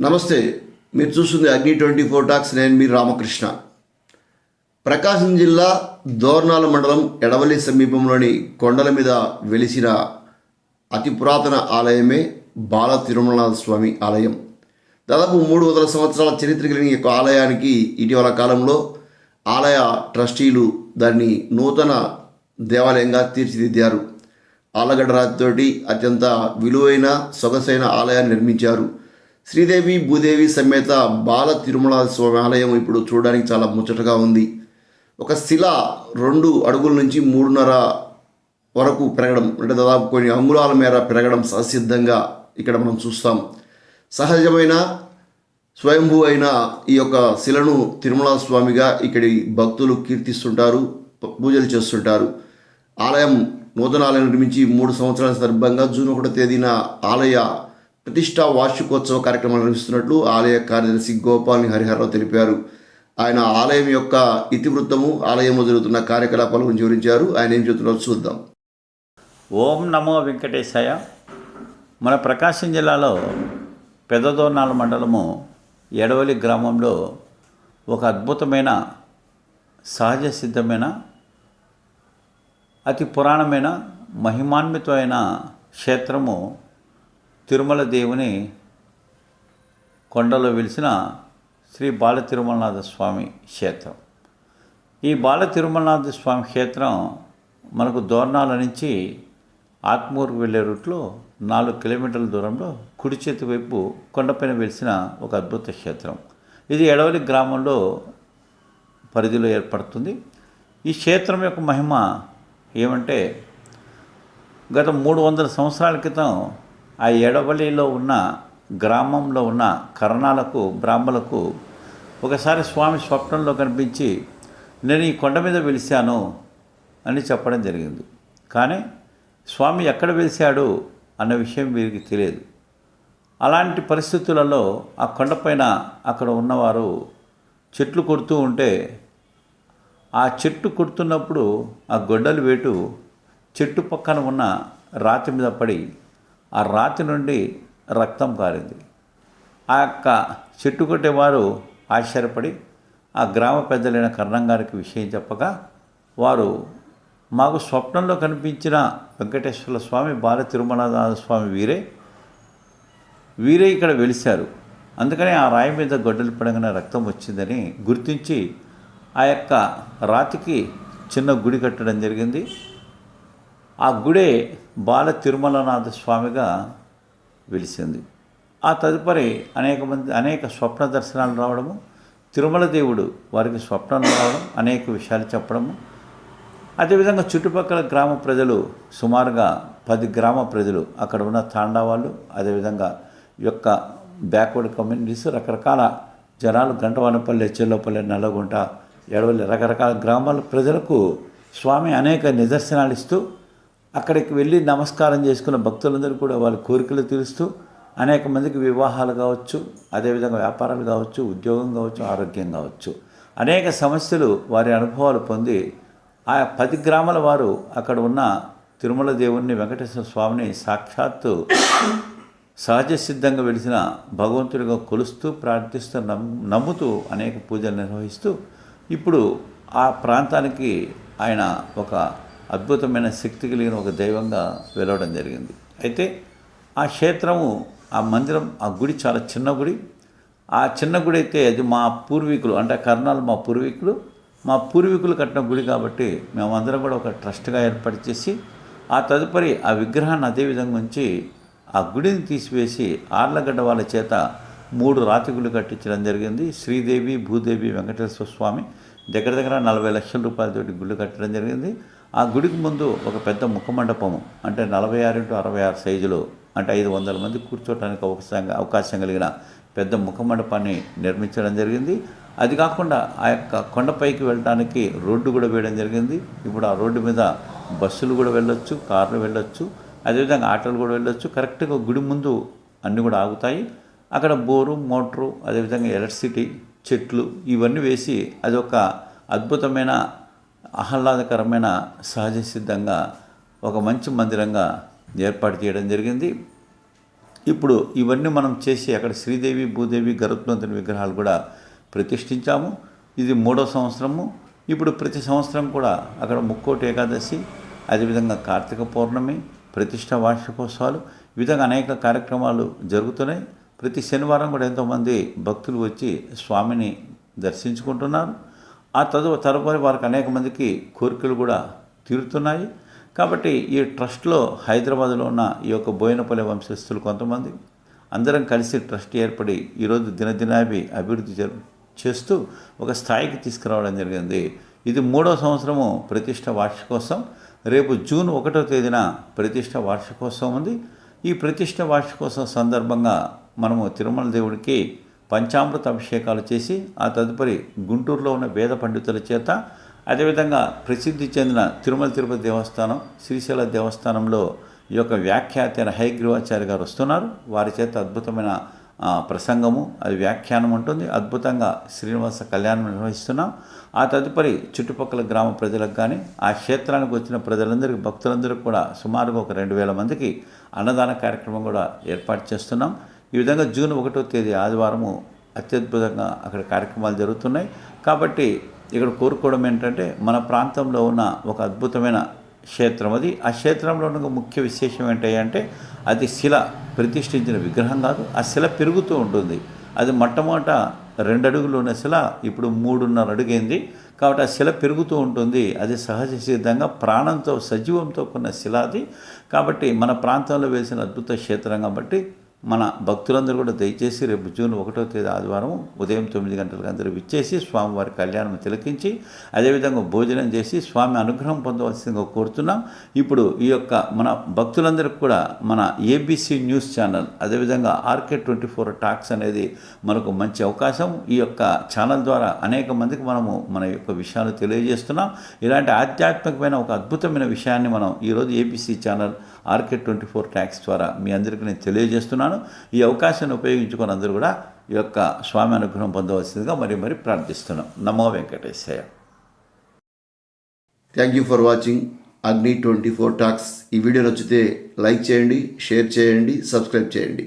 నమస్తే మీరు చూస్తుంది అగ్ని ట్వంటీ ఫోర్ టాక్స్ నేను మీ రామకృష్ణ. ప్రకాశం జిల్లా దోర్నాల మండలం ఎడవల్లి సమీపంలోని కొండల మీద వెలిసిన అతి పురాతన ఆలయమే బాల తిరుమలనాథ స్వామి ఆలయం. దాదాపు మూడు వందల సంవత్సరాల చరిత్ర కలిగిన ఈ యొక్క ఆలయానికి ఇటీవల కాలంలో ఆలయ ట్రస్టీలు దాన్ని నూతన దేవాలయంగా తీర్చిదిద్దారు. ఆలగడ్డ రాతితోటి అత్యంత విలువైన సొగసైన ఆలయాన్ని నిర్మించారు. శ్రీదేవి భూదేవి సమేత బాల తిరుమల స్వామి ఆలయం ఇప్పుడు చూడడానికి చాలా ముచ్చటగా ఉంది. ఒక శిల రెండు అడుగుల నుంచి మూడున్నర వరకు పెరగడం అంటే దాదాపు కొన్ని అంగుళాల మేర పెరగడం సహసిద్ధంగా ఇక్కడ మనం చూస్తాం. సహజమైన స్వయంభూ అయిన ఈ యొక్క శిలను తిరుమల స్వామిగా ఇక్కడి భక్తులు కీర్తిస్తుంటారు పూజలు చేస్తుంటారు. ఆలయం నూతన ఆలయం నిర్మించి మూడు సంవత్సరాల సందర్భంగా జూన్ ఒకటో తేదీన ఆలయ ప్రతిష్టా వార్షికోత్సవ కార్యక్రమాలు నిర్వహిస్తున్నట్లు ఆలయ కార్యదర్శి గోపాల్ని హరిహరరావు తెలిపారు. ఆయన ఆలయం యొక్క ఇతివృత్తము ఆలయంలో జరుగుతున్న కార్యకలాపాల గురించి వివరించారు. ఆయన ఏం చెబుతున్నారో చూద్దాం. ఓం నమో వెంకటేశాయ. మన ప్రకాశం జిల్లాలో పెద్దదోర్నాల మండలము ఎడవలి గ్రామంలో ఒక అద్భుతమైన సహజ సిద్ధమైన అతి పురాణమైన మహిమాన్వితమైన క్షేత్రము తిరుమల దేవుని కొండలో వెలిసిన శ్రీ బాల తిరుమలనాథ స్వామి క్షేత్రం. ఈ బాల తిరుమలనాథ స్వామి క్షేత్రం మనకు దోర్నాల నుంచి ఆత్మూరుకు వెళ్ళే రూట్లో నాలుగు కిలోమీటర్ల దూరంలో కుడి చేతి వైపు కొండపైన వెలిసిన ఒక అద్భుత క్షేత్రం. ఇది ఎడవలి గ్రామంలో పరిధిలో ఏర్పడుతుంది. ఈ క్షేత్రం యొక్క మహిమ ఏమంటే గత మూడు వందల సంవత్సరాల క్రితం ఆ ఎడబలిలో ఉన్న గ్రామంలో ఉన్న కరణాలకు బ్రాహ్మలకు ఒకసారి స్వామి స్వప్నంలో కనిపించి నేను ఈ కొండ మీద వెలిశాను అని చెప్పడం జరిగింది. కానీ స్వామి ఎక్కడ వెలిశాడు అన్న విషయం వీరికి తెలియదు. అలాంటి పరిస్థితులలో ఆ కొండపైన అక్కడ ఉన్నవారు చెట్లు కొడుతూ ఉంటే ఆ చెట్టు కొడుతున్నప్పుడు ఆ గొడ్డలి వేటు చెట్టు పక్కన ఉన్న రాతి మీద పడి ఆ రాతి నుండి రక్తం కారింది. ఆ యొక్క చెట్టు కొట్టేవారు ఆశ్చర్యపడి ఆ గ్రామ పెద్దలైన కర్ణం గారికి విషయం చెప్పగా వారు మాకు స్వప్నంలో కనిపించిన వెంకటేశ్వర స్వామి బాల తిరుమలనాథ స్వామి వీరే వీరే ఇక్కడ వెలిశారు. అందుకని ఆ రాయి మీద గొడ్డలు పడగానే రక్తం వచ్చిందని గుర్తించి ఆ యొక్క రాతికి చిన్న గుడి కట్టడం జరిగింది. ఆ గుడే బాల తిరుమలనాథ స్వామిగా వెలిసింది. ఆ తదుపరి అనేక మంది అనేక స్వప్న దర్శనాలు రావడము తిరుమల దేవుడు వారికి స్వప్నాలు రావడం అనేక విషయాలు చెప్పడము. అదేవిధంగా చుట్టుపక్కల గ్రామ ప్రజలు సుమారుగా పది గ్రామ ప్రజలు అక్కడ ఉన్న తాండా వాళ్ళు అదేవిధంగా యొక్క బ్యాక్వర్డ్ కమ్యూనిటీస్ రకరకాల జనాలు గంటవానపల్లి చెల్లపల్లి నల్లగుంట ఎడవల్లి రకరకాల గ్రామాల ప్రజలకు స్వామి అనేక నిదర్శనాలు ఇస్తూ అక్కడికి వెళ్ళి నమస్కారం చేసుకున్న భక్తులందరూ కూడా వాళ్ళ కోరికలు తీరుస్తూ అనేక మందికి వివాహాలు కావచ్చు అదేవిధంగా వ్యాపారాలు కావచ్చు ఉద్యోగం కావచ్చు ఆరోగ్యం కావచ్చు. అనేక సమస్యలు వారి అనుభవాలు పొంది ఆ పది గ్రామాల వారు అక్కడ ఉన్న తిరుమల దేవుణ్ణి వెంకటేశ్వర స్వామిని సాక్షాత్తు సహజ సిద్ధంగా వెలిసిన భగవంతుడిగా కొలుస్తూ ప్రార్థిస్తూ నమ్ము నమ్ముతూ అనేక పూజలు నిర్వహిస్తూ ఇప్పుడు ఆ ప్రాంతానికి ఆయన ఒక అద్భుతమైన శక్తి కలిగిన ఒక దైవంగా వెలవడం జరిగింది. అయితే ఆ క్షేత్రము ఆ మందిరం ఆ గుడి చాలా చిన్న గుడి. ఆ చిన్న గుడి అయితే అది మా పూర్వీకులు అంటే కర్ణాలు మా పూర్వీకులు మా పూర్వీకులు కట్టిన గుడి కాబట్టి మేమందరం కూడా ఒక ట్రస్ట్గా ఏర్పాటు చేసి ఆ తదుపరి ఆ విగ్రహాన్ని అదే విధంగా ఉంచి ఆ గుడిని తీసివేసి ఆర్లగడ్డ వాళ్ళ చేత మూడు రాతి గుళ్ళు కట్టించడం జరిగింది. శ్రీదేవి భూదేవి వెంకటేశ్వర స్వామి దగ్గర దగ్గర నలభై లక్షల రూపాయలతోటి గుళ్ళు కట్టడం జరిగింది. ఆ గుడికి ముందు ఒక పెద్ద ముఖమండపము అంటే నలభై ఆరు ఇంటూ అరవై ఆరు సైజులో అంటే ఐదు వందల మంది కూర్చోవడానికి అవకాశం అవకాశం కలిగిన పెద్ద ముఖమండపాన్ని నిర్మించడం జరిగింది. అది కాకుండా ఆ యొక్క కొండపైకి వెళ్ళడానికి రోడ్డు కూడా వేయడం జరిగింది. ఇప్పుడు ఆ రోడ్డు మీద బస్సులు కూడా వెళ్ళొచ్చు కార్లు వెళ్ళొచ్చు అదేవిధంగా ఆటోలు కూడా వెళ్ళొచ్చు. కరెక్ట్గా గుడి ముందు అన్నీ కూడా ఆగుతాయి. అక్కడ బోరు మోటారు అదేవిధంగా ఎలక్ట్రిసిటీ చెట్లు ఇవన్నీ వేసి అదొక అద్భుతమైన ఆహ్లాదకరమైన సహజ సిద్ధంగా ఒక మంచి మందిరంగా ఏర్పాటు చేయడం జరిగింది. ఇప్పుడు ఇవన్నీ మనం చేసి అక్కడ శ్రీదేవి భూదేవి గరుత్మంతుని విగ్రహాలు కూడా ప్రతిష్ఠించాము. ఇది మూడో సంవత్సరము. ఇప్పుడు ప్రతి సంవత్సరం కూడా అక్కడ ముక్కోటి ఏకాదశి అదేవిధంగా కార్తీక పౌర్ణమి ప్రతిష్ట వార్షికోత్సవాలు ఈ విధంగా అనేక కార్యక్రమాలు జరుగుతున్నాయి. ప్రతి శనివారం కూడా ఎంతోమంది భక్తులు వచ్చి స్వామిని దర్శించుకుంటున్నారు. ఆ తదువ తదుపరి వారికి అనేక మందికి కోరికలు కూడా తీరుతున్నాయి. కాబట్టి ఈ ట్రస్ట్లో హైదరాబాద్లో ఉన్న ఈ యొక్క బోయినపల్లి వంశస్థులు కొంతమంది అందరం కలిసి ట్రస్ట్ ఏర్పడి ఈరోజు దినదినాభి అభివృద్ధి జరు చేస్తూ ఒక స్థాయికి తీసుకురావడం జరిగింది. ఇది మూడో సంవత్సరము ప్రతిష్ట వార్షికోత్సవం. రేపు జూన్ ఒకటో తేదీన ప్రతిష్ట వార్షికోత్సవం ఉంది. ఈ ప్రతిష్ట వార్షికోత్సవం సందర్భంగా మనము తిరుమల దేవుడికి పంచామృత అభిషేకాలు చేసి ఆ తదుపరి గుంటూరులో ఉన్న వేద పండితుల చేత అదేవిధంగా ప్రసిద్ధి చెందిన తిరుమల తిరుపతి దేవస్థానం శ్రీశైల దేవస్థానంలో ఈ యొక్క వ్యాఖ్యాత అయిన హైగ్రీవాచార్య గారు వస్తున్నారు. వారి చేత అద్భుతమైన ప్రసంగము అది వ్యాఖ్యానం ఉంటుంది. అద్భుతంగా శ్రీనివాస కళ్యాణం నిర్వహిస్తున్నాం. ఆ తదుపరి చుట్టుపక్కల గ్రామ ప్రజలకు కానీ ఆ క్షేత్రానికి వచ్చిన ప్రజలందరికీ భక్తులందరికీ కూడా సుమారుగా ఒక రెండు వేల మందికి అన్నదాన కార్యక్రమం కూడా ఏర్పాటు చేస్తున్నాం. ఈ విధంగా జూన్ ఒకటో తేదీ ఆదివారము అత్యద్భుతంగా అక్కడ కార్యక్రమాలు జరుగుతున్నాయి. కాబట్టి ఇక్కడ కోరుకోవడం ఏంటంటే మన ప్రాంతంలో ఉన్న ఒక అద్భుతమైన క్షేత్రం అది. ఆ క్షేత్రంలో ఉన్న ముఖ్య విశేషం ఏంటంటే అది శిల ప్రతిష్ఠించిన విగ్రహం కాదు ఆ శిల పెరుగుతూ ఉంటుంది. అది మొట్టమొదట రెండు అడుగులు ఉన్న శిల ఇప్పుడు మూడున్నర అడుగైంది. కాబట్టి ఆ శిల పెరుగుతూ ఉంటుంది. అది సహజ సిద్ధంగా ప్రాణంతో సజీవంతో కొన్న శిల అది. కాబట్టి మన ప్రాంతంలో వేసిన అద్భుత క్షేత్రం కాబట్టి మన భక్తులందరూ కూడా దయచేసి రేపు జూన్ ఒకటో తేదీ ఆదివారం ఉదయం తొమ్మిది గంటలకు అందరూ విచ్చేసి స్వామివారి కళ్యాణం తిలకించి అదేవిధంగా భోజనం చేసి స్వామి అనుగ్రహం పొందవలసిందిగా కోరుతున్నాం. ఇప్పుడు ఈ యొక్క మన భక్తులందరికీ కూడా మన ఏబీసీ న్యూస్ ఛానల్ అదేవిధంగా ఆర్కే ట్వంటీ ఫోర్ టాక్స్ అనేది మనకు మంచి అవకాశం. ఈ యొక్క ఛానల్ ద్వారా అనేక మందికి మనము మన యొక్క విషయాలు తెలియజేస్తున్నాం. ఇలాంటి ఆధ్యాత్మికమైన ఒక అద్భుతమైన విషయాన్ని మనం ఈరోజు ABC channel RK twenty four talks ద్వారా మీ అందరికీ నేను తెలియజేస్తున్నాను. ఈ అవకాశాన్ని ఉపయోగించుకొని అందరూ కూడా ఈ యొక్క స్వామి అనుగ్రహం పొందవలసిందిగా మరి మరి ప్రార్థిస్తున్నాం. నమో Venkateshayya. Thank you for watching Agni twenty four talks ఈ వీడియో నచ్చితే లైక్ చేయండి షేర్ చేయండి సబ్స్క్రైబ్ చేయండి.